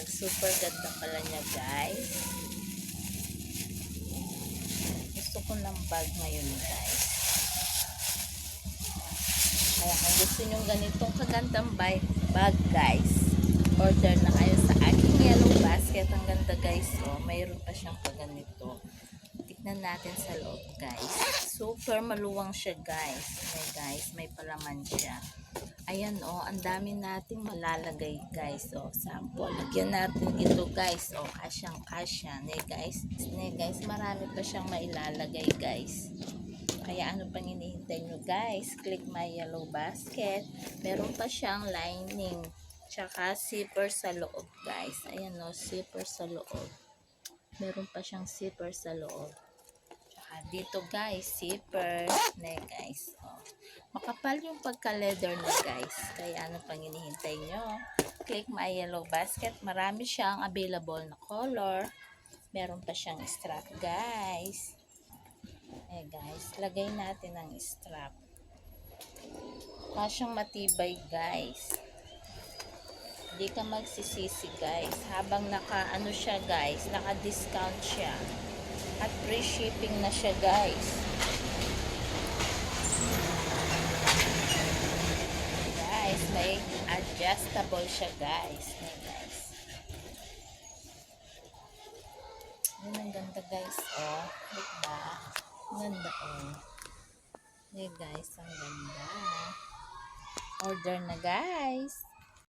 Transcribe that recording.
bag. Super ganda pala niya, guys. Gusto ko ng bag ngayon, guys. Kaya kung gusto nyo ganitong kagandang bag, bag, guys, order na kayo sa aking yellow basket. Ang ganda, guys. Oh, mayroon pa siyang paganito. Tignan natin sa loob, guys. Super maluwang siya, guys. May guys, may palaman siya. Ayan, oh, ang dami nating malalagay, guys. Oh, sample. Lagyan natin ito, guys. Oh, kasyang kasya. Ne, guys. Ne, guys, marami pa siyang mailalagay, guys. Kaya ano pang hinihintay nyo, guys? Click my yellow basket. Meron pa siyang lining. Tsaka zipper sa loob, guys. Ayan, oh, zipper sa loob. Meron pa siyang zipper sa loob. Dito, guys, zipper. Ne, guys. Oh. Makapal yung pagka-leather na guys. Kaya ano pang hinihintay nyo? Click my yellow basket. Marami siyang available na color. Meron pa siyang strap guys. Eh guys, lagay natin ang strap. Kasyang matibay guys. Hindi ka magsisisi guys. Habang naka ano siya guys, naka discount siya. At free shipping na siya guys. guys, may adjustable siya guys. Guys. Yun ang ganda guys, oh. Look ba? Ang ganda, oh. Hey guys, ang ganda. Order na guys.